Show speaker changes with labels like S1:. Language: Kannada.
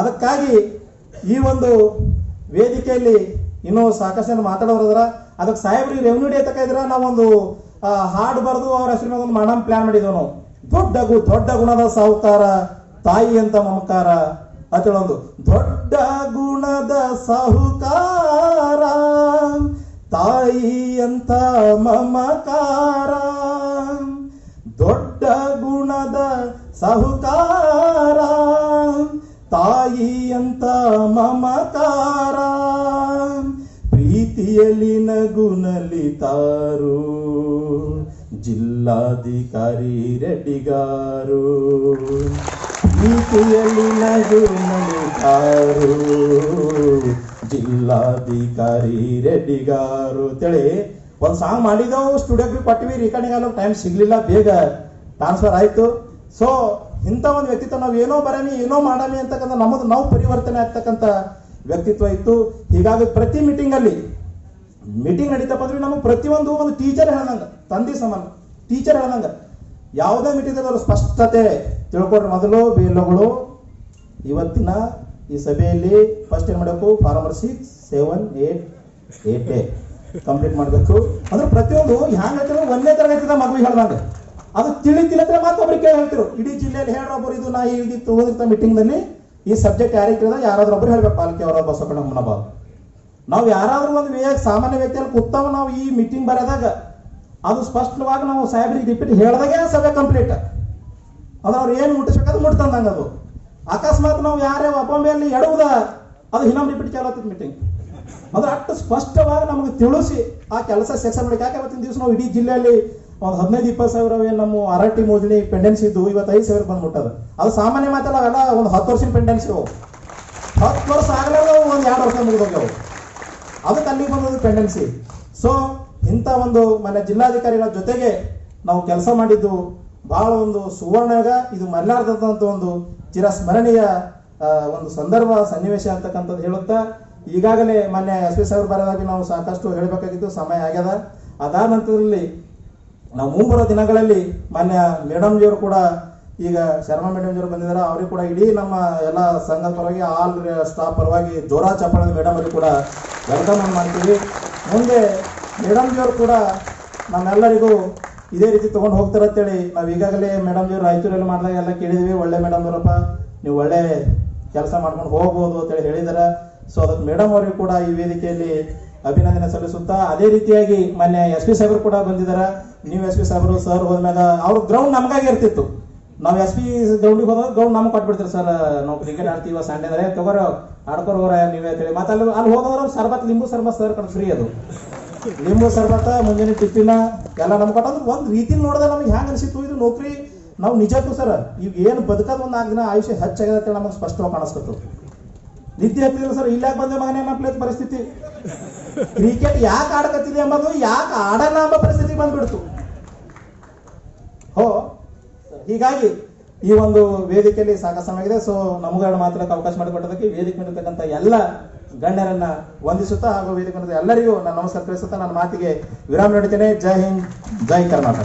S1: ಅದಕ್ಕಾಗಿ ಈ ಒಂದು ವೇದಿಕೆಯಲ್ಲಿ ಇನ್ನೂ ಸಾಕಷ್ಟು ಜನ ಮಾತಾಡೋರದ್ರ ಅದಕ್ಕೆ ಸಾಹೇಬ್ರಿಗೆ ರೆವೆನ್ಯೂ ಡೇ ತಕ ಇದ್ರ ನಾವೊಂದು ಹಾಡು ಬರೆದು ಅವ್ರ ಹೆಸರಿನ ಒಂದು ಮಾಡಮ್ ಪ್ಲಾನ್ ಮಾಡಿದ್ವಿ ನಾವು. ದೊಡ್ಡ ಗು, ದೊಡ್ಡ ಗುಣದ ಸಾಹುಕಾರ, ತಾಯಿ ಅಂತ ಮಮಕಾರ ಅಂತೇಳೊಂದು ದೊಡ್ಡ ಗುಣದ ಸಾಹುಕಾರ, ತಾಯಿ ಅಂತ ಮಮಕಾರ. ದೊಡ್ಡ ಗುಣದ ಸಾಹುಕಾರ ತಾಯಿ ಅಂತ ಮಮತಾರ. ಪ್ರೀತಿಯಲ್ಲಿ ನಗುನಲ್ಲಿ ತಾರು. ಜಿಲ್ಲಾಧಿಕಾರಿ ರೆಡ್ಡಿಗಾರು. ಪ್ರೀತಿಯಲ್ಲಿ ನಗುನಲ್ಲಿ ತಾರು. ಜಿಲ್ಲಾಧಿಕಾರಿ ರೆಡ್ಡಿಗಾರು. ತಿಳಿ, ಒಂದು ಸಾಂಗ್ ಮಾಡಿದೆವು ಸ್ಟುಡಿಯೋಗೆ ಕೊಟ್ಟಿವಿ ರಿಕಾರ್ಡಿಂಗ್ ಆಗೋ ಟೈಮ್ ಸಿಗ್ಲಿಲ್ಲ, ಬೇಗ ಟ್ರಾನ್ಸ್ಫರ್ ಆಯ್ತು. ಸೊ ಇಂಥ ಒಂದು ವ್ಯಕ್ತಿತ್ವ ನಾವು ಏನೋ ಬರಮಿ, ಏನೋ ಮಾಡಮಿ ಅಂತಕ್ಕಂಥ ನಮ್ಮದು ನಾವು ಪರಿವರ್ತನೆ ಆಗ್ತಕ್ಕಂಥ ವ್ಯಕ್ತಿತ್ವ ಇತ್ತು. ಹೀಗಾಗಿ ಪ್ರತಿ ಮೀಟಿಂಗ್ ಅಲ್ಲಿ ಮೀಟಿಂಗ್ ನಡೀತಪ್ಪ ಅಂದ್ರೆ ನಮಗೆ ಪ್ರತಿಯೊಂದು ಒಂದು ಟೀಚರ್ ಹೇಳ್ದಂಗ, ತಂದೆ ಸಮಾನ ಟೀಚರ್ ಹೇಳ್ದಂಗ. ಯಾವುದೇ ಮೀಟಿಂಗ್ ಅವರು ಸ್ಪಷ್ಟತೆ ತಿಳ್ಕೊಡ್ರಿ ಮೊದಲು ಬೇಲಗಳು, ಇವತ್ತಿನ ಈ ಸಭೆಯಲ್ಲಿ ಫಸ್ಟ್ ಏನ್ ಮಾಡಬೇಕು? Farmer six seven eight eight complete ಮಾಡಬೇಕು. ಅಂದ್ರೆ ಪ್ರತಿಯೊಂದು ಹ್ಯಾಂಗ ಹೇಳ್ತಾರೆ ಒಂದನೇ ತರಗತಿದ ಮಗು ಹೇಳ್ದಂಗ. ಅದು ತಿಳಿತಿಲ್ಲದ್ರೆ ಮಾತ್ರ ಮತ್ತೊಬ್ರಿಗೆ ಕೇಳಿ ಹೇಳ್ತಿರು. ಇಡೀ ಜಿಲ್ಲೆಯಲ್ಲಿ ಹೇಳೋಬ್ರು ಇದು ನಾ ಇದಿತ್ತು ಮೀಟಿಂಗ್ನಲ್ಲಿ ಈ ಸಬ್ಜೆಕ್ಟ್ ಯಾರಿಗೆ ಕೇಳಿದ ಯಾರಾದ್ರೂ ಒಬ್ರು ಹೇಳ್ಬೇಕು, ಪಾಲಿಕೆ ಅವರ ಬಸವಣ್ಣ ಮುನ್ನಬಾಬು ನಾವು ಯಾರಾದ್ರೂ ಒಂದು ವ್ಯ ಸಾಮಾನ್ಯ ವ್ಯಕ್ತಿಯಲ್ಲಿ ಕೂತಾವ ನಾವು ಈ ಮೀಟಿಂಗ್ ಬರೆದಾಗ, ಅದು ಸ್ಪಷ್ಟವಾಗಿ ನಾವು ಸಾಹೇಬ್ರಿಗೆ ರಿಪೀಟ್ ಹೇಳಿದಾಗೆ ಸಭೆ ಕಂಪ್ಲೀಟ್ ಅದು ಅವ್ರು ಏನು ಮುಟ್ಟಿಸ್ಬೇಕಾದ್ರೆ ಮುಟ್ತಂದಂಗ ಅದು. ಅಕಸ್ಮಾತ್ ನಾವು ಯಾರೇ ಒಬ್ಬೊಮ್ಮೆಯಲ್ಲಿ ಎಡುವುದ, ಅದು ಇನ್ನೊಮ್ಮೆ ರಿಪೀಟ್ ಕೇಳತ್ತಿತ್ತು ಮೀಟಿಂಗ್ ಅದು ಅಷ್ಟು ಸ್ಪಷ್ಟವಾಗಿ ನಮಗೆ ತಿಳಿಸಿ ಆ ಕೆಲಸ ಸೆಕ್ಷನ್ ಮಾಡಿ ಯಾಕೆ ಇವತ್ತಿನ ದಿವಸ ನಾವು ಇಡೀ ಜಿಲ್ಲೆಯಲ್ಲಿ ಒಂದು ಹದಿನೈದು, ಇಪ್ಪತ್ತು ಸಾವಿರ ಏನು ನಮ್ಮ ಅರಟಿ ಮೋಜಣಿ ಪೆಂಡೆನ್ಸಿ ಇದ್ದು ಇವತ್ತು ಐದು ಸಾವಿರ ಬಂದ್ಬಿಟ್ಟದ. ಅದು ಸಾಮಾನ್ಯ ಮಾತಲ್ಲ, ಅಲ್ಲ, ಒಂದು ಹತ್ತು ವರ್ಷದ ಪೆಂಡೆನ್ಸಿ ಹತ್ತು ವರ್ಷ ಆಗಲ್ಲ ಒಂದು ಎರಡು ವರ್ಷ ಮುಗಿದೋಗ್ಯವು. ಅದಕ್ಕೆ ಅಲ್ಲಿಗೆ ಬಂದದ್ದು ಪೆಂಡೆನ್ಸಿ ಸೊ ಇಂಥ ಒಂದು ಮನೆ ಜಿಲ್ಲಾಧಿಕಾರಿಗಳ ಜೊತೆಗೆ ನಾವು ಕೆಲಸ ಮಾಡಿದ್ದು ಬಹಳ ಒಂದು ಸುವರ್ಣಗ, ಇದು ಮರಲಾರ್ದಂತ ಒಂದು ಚಿರಸ್ಮರಣೀಯ ಒಂದು ಸಂದರ್ಭ, ಸನ್ನಿವೇಶ ಅಂತಕ್ಕಂಥದ್ದು ಹೇಳುತ್ತಾ, ಈಗಾಗಲೇ ಮೊನ್ನೆ ಎಸ್ ಪಿ ಸಾಹೇಬ್ ಬರೋದಾಗಿ ನಾವು ಸಾಕಷ್ಟು ಹೇಳಬೇಕಾಗಿತ್ತು, ಸಮಯ ಆಗ್ಯದ. ಅದಾದ ನಂತರದಲ್ಲಿ ನಾವು ಮುಂಬರುವ ದಿನಗಳಲ್ಲಿ ಮಾನ್ಯ ಮೇಡಮ್ ಜಿಯವರು ಕೂಡ ಈಗ ಶರ್ಮಾ ಮೇಡಮ್ ಜಿಯವರು ಬಂದಿದ್ದಾರೆ ಅವರಿಗೆ ಕೂಡ ಇಡೀ ನಮ್ಮ ಎಲ್ಲ ಸಂಘದ ಪರವಾಗಿ ಆಲ್ ಸ್ಟಾಫ್ ಪರವಾಗಿ ಜೋರಾ ಚಪ್ಪಾಳೆ ಮೇಡಮ್ ಅವರು ಕೂಡ ವೆಲ್ಕಮ್ ಮಾಡ್ತೀವಿ. ಮುಂದೆ ಮೇಡಮ್ ಜಿಯವರು ಕೂಡ ನಮ್ಮೆಲ್ಲರಿಗೂ ಇದೇ ರೀತಿ ತೊಗೊಂಡು ಹೋಗ್ತಾರೆ ಅಂತೇಳಿ ನಾವು ಈಗಾಗಲೇ ಮೇಡಮ್ ಜಿಯವರು ರಾಯಚೂರಲ್ಲಿ ಮಾಡಿದಾಗ ಎಲ್ಲ ಕೇಳಿದ್ವಿ. ಒಳ್ಳೆ ಮೇಡಮ್ ಅವರಪ್ಪ, ನೀವು ಒಳ್ಳೆ ಕೆಲಸ ಮಾಡ್ಕೊಂಡು ಹೋಗ್ಬೋದು ಅಂತೇಳಿ ಹೇಳಿದ್ದಾರೆ ಸೊ ಅದಕ್ಕೆ ಮೇಡಮ್ ಅವರಿಗೂ ಕೂಡ ಈ ವೇದಿಕೆಯಲ್ಲಿ ಅಭಿನಂದನೆ ಸಲ್ಲಿಸುತ್ತಾ ಅದೇ ರೀತಿಯಾಗಿ ಮೊನ್ನೆ ಎಸ್ ಪಿ ಸಾಹೇಬರು ಕೂಡ ಬಂದಿದ್ದಾರೆ ನೀವು ಎಸ್ ಪಿ ಸಾಹೇಬರು, ಸರ್ ಹೋದ್ಮ್ಯಾಗ ಅವ್ರ ಗ್ರೌಂಡ್ ನಮಗಾಗಿ ಇರ್ತಿತ್ತು. ನಾವು ಎಸ್ ಪಿ ಗ್ರೌಂಡಿಗೆ ಹೋದಾಗ ಗ್ರೌಂಡ್ ನಮ್ಗೆ ಕೊಟ್ಬಿಡ್ತಾರೆ ಸರ್, ನಾವು ಕ್ರಿಕೆಟ್ ಆಡ್ತೀವ ಸಂಡೆ ಅಂದ್ರೆ ತಗೋರ, ಆಡ್ಕೋರ್ ಹೋರ ನೀವೇ ಅಂತೇಳಿ ಮತ್ತೆ ಅಲ್ಲಿ ಅಲ್ಲಿ ಹೋಗೋದ್ರ ಸರ್ಬತ್, ಲಿಂಬು ಸರ್ಬತ್ ಸರ್ ಕಡೆ ಫ್ರೀ ಅದು. ಲಿಂಬು ಸರ್ಬತ್, ಮುಂಜಾನೆ ಟಿಫಿನ, ಎಲ್ಲ ನಮ್ಗೆ ಕೊಟ್ಟಂದ್ರೆ. ಒಂದು ರೀತಿ ನೋಡಿದ್ರೆ ನಮಗೆ ಹ್ಯಾಂಗ ಅನಿಸಿತ್ತು, ಇದು ನೌಕರಿ. ನಾವು ನಿಜಕ್ಕೂ ಸರ್, ಈಗ ಏನು ಬದುಕೋದು ಒಂದು ನಾಲ್ಕು ದಿನ ಆಯುಷ್ಯ ಹೆಚ್ಚಾಗಿದೆ ನಮಗೆ ಸ್ಪಷ್ಟವಾಗಿ ಕಾಣಿಸ್ತು ನಿದ್ದೆ ಹತ್ತಿದ್ರು ಸರ್ ಇಲ್ಲ ಬಂದ್ರೆ ಮಗನೇ ನಮ್ಮ ಪರಿಸ್ಥಿತಿ. ಕ್ರಿಕೆಟ್ ಯಾಕೆ ಆಡಕತ್ತಿದೆ ಎಂಬುದು ಯಾಕೆ ಆಡಲ್ಲ ಎಂಬ ಪರಿಸ್ಥಿತಿ ಬಂದ್ಬಿಡ್ತು. ಹೋ, ಹೀಗಾಗಿ ಈ ಒಂದು ವೇದಿಕೆಯಲ್ಲಿ ಸಾಕಷ್ಟಾಗಿದೆ ಸೊ ನಮಗಾಡ ಮಾತಾಡಕ್ಕೆ ಅವಕಾಶ ಮಾಡಿಕೊಟ್ಟದಕ್ಕೆ ವೇದಿಕೆ ಮಾಡಿರ್ತಕ್ಕಂಥ ಎಲ್ಲ ಗಣ್ಯರನ್ನ ವಂದಿಸುತ್ತಾ ಹಾಗೂ ವೇದಿಕೆ ಎಲ್ಲರಿಗೂ ನಾನು ನಮಸ್ಕಾರ ತಿಳಿಸುತ್ತಾ ನನ್ನ ಮಾತಿಗೆ ವಿರಾಮ ನೀಡುತ್ತೇನೆ. ಜೈ ಹಿಂದ್, ಜೈ ಕರ್ನಾಟಕ.